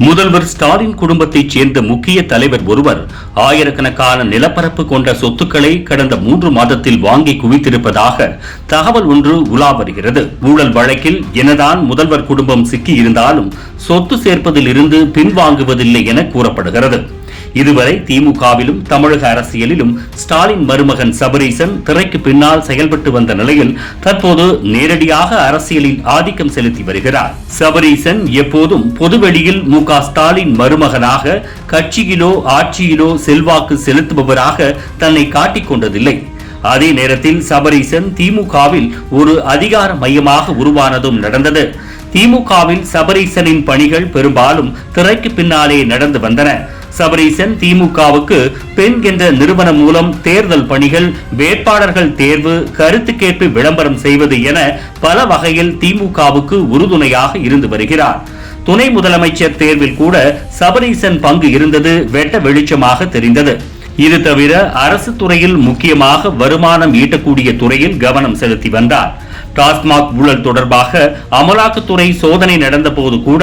முதல்வர் ஸ்டாலின் குடும்பத்தைச் சேர்ந்த முக்கிய தலைவர் ஒருவர் ஆயிரக்கணக்கான நிலப்பரப்பு கொண்ட சொத்துக்களை கடந்த மூன்று மாதத்தில் வாங்கி குவித்திருப்பதாக தகவல் ஒன்று உலா வருகிறது. ஊழல் வழக்கில் என்னதான் முதல்வர் குடும்பம் சிக்கியிருந்தாலும் சொத்து சேர்ப்பதில் இருந்து பின்வாங்குவதில்லை என கூறப்படுகிறது. இதுவரை திமுகவிலும் தமிழக அரசியலிலும் ஸ்டாலின் மருமகன் சபரீசன் திரைக்கு பின்னால் செயல்பட்டு வந்த நிலையில் தற்போது நேரடியாக அரசியலில் ஆதிக்கம் செலுத்தி வருகிறார். சபரீசன் எப்போதும் பொதுவெளியில் மு க ஸ்டாலின் மருமகனாக கட்சியிலோ ஆட்சியிலோ செல்வாக்கு செலுத்துபவராக தன்னை காட்டிக்கொண்டதில்லை அதே நேரத்தில் சபரீசன் திமுகவில் ஒரு அதிகார மையமாக உருவானதும் நடந்தது. திமுகவில் சபரீசனின் பணிகள் பெரும்பாலும் திரைக்கு பின்னாலே நடந்து வந்தன. சபரீசன் திமுகவுக்கு பெண் என்ற நிறுவனம் மூலம் தேர்தல் பணிகள் வேட்பாளர்கள் தேர்வு கருத்து கேட்பு விளம்பரம் செய்வது என பல வகையில் திமுகவுக்கு உறுதுணையாக இருந்து வருகிறார். துணை முதலமைச்சர் தேர்வில் கூட சபரீசன் பங்கு இருந்தது வெட்ட வெளிச்சமாக தெரிந்தது. இது தவிர அரசு துறையில் முக்கியமாக வருமானம் ஈட்டக்கூடிய துறையில் கவனம் செலுத்தி வந்தார். டாஸ்மாக் ஊழல் தொடர்பாக அமலாக்கத்துறை சோதனை நடந்தபோது கூட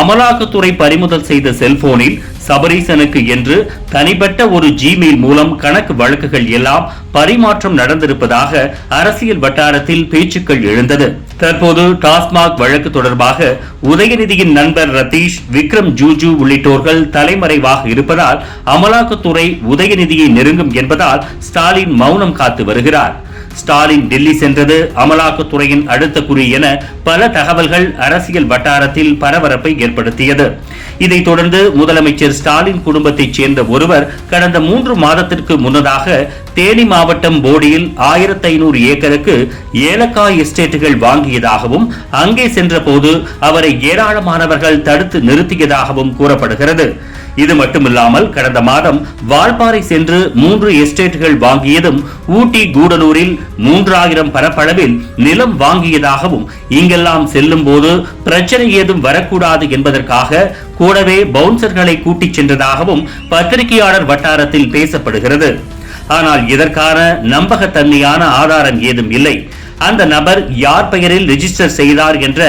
அமலாக்கத்துறை பறிமுதல் செய்த செல்போனில் சபரீசனுக்கு என்று தனிப்பட்ட ஒரு ஜிமெயில் மூலம் கணக்கு வழக்குகள் எல்லாம் பரிமாற்றம் நடந்திருப்பதாக அரசியல் வட்டாரத்தில் பேச்சுக்கள் எழுந்தது. தற்போது டாஸ்மாக் வழக்கு தொடர்பாக உதயநிதியின் நண்பர் ரதீஷ் விக்ரம் ஜூஜு உள்ளிட்டோர்கள் தலைமறைவாக இருப்பதால் அமலாக்கத்துறை உதயநிதியை நெருங்கும் என்பதால் ஸ்டாலின் மௌனம் காத்து வருகிறார். ஸ்டாலின் டெல்லி சென்றது அமலாக்கத்துறையின் அடுத்த குறி என பல தகவல்கள் அரசியல் வட்டாரத்தில் பரபரப்பை ஏற்படுத்தியது. இதைத் தொடர்ந்து முதலமைச்சர் ஸ்டாலின் குடும்பத்தைச் சேர்ந்த ஒருவர் கடந்த மூன்று மாதத்திற்கு முன்னதாக தேனி மாவட்டம் போடியில் ஆயிரத்தி ஐநூறு ஏக்கருக்கு ஏலக்காய் எஸ்டேட்டுகள் வாங்கியதாகவும் அங்கே சென்றபோது அவரை ஏராளமானவர்கள் தடுத்து நிறுத்தியதாகவும் கூறப்படுகிறது. இது மட்டுமில்லாமல் கடந்த மாதம் வால்பாறை சென்று மூன்று எஸ்டேட்டுகள் வாங்கியதும் ஊட்டி கூடலூரில் மூன்றாயிரம் பரப்பளவில் நிலம் வாங்கியதாகவும் இங்கெல்லாம் செல்லும் போது பிரச்சனை ஏதும் வரக்கூடாது என்பதற்காக கூடவே பவுன்சர்களை கூட்டிச் சென்றதாகவும் பத்திரிகையாளர் வட்டாரத்தில் பேசப்படுகிறது. ஆனால் இதற்கான நம்பகத்தன்மையான ஆதாரம் ஏதும் இல்லை. அந்த நபர் யார் பெயரில் ரிஜிஸ்டர் செய்தார் என்ற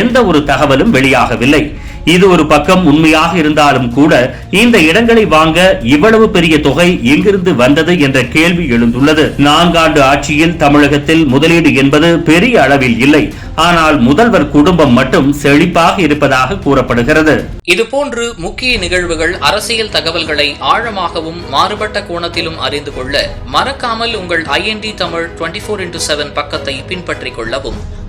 எந்த ஒரு தகவலும் வெளியாகவில்லை. இது ஒரு பக்கம் உண்மையாக இருந்தாலும் கூட இந்த இடங்களை வாங்க இவ்வளவு பெரிய தொகை எங்கிருந்து வந்தது என்ற கேள்வி எழுந்துள்ளது. நான்காண்டு ஆட்சியில் தமிழகத்தில் முதலீடு என்பது பெரிய அளவில் இல்லை. ஆனால் முதல்வர் குடும்பம் மட்டும் செழிப்பாக இருப்பதாக கூறப்படுகிறது. இதுபோன்று முக்கிய நிகழ்வுகள் அரசியல் தகவல்களை ஆழமாகவும் மாறுபட்ட கோணத்திலும் அறிந்து கொள்ள மறக்காமல் உங்கள் IND Tamil twenty four into seven பக்கத்தை பின்பற்றிக் கொள்ளவும்.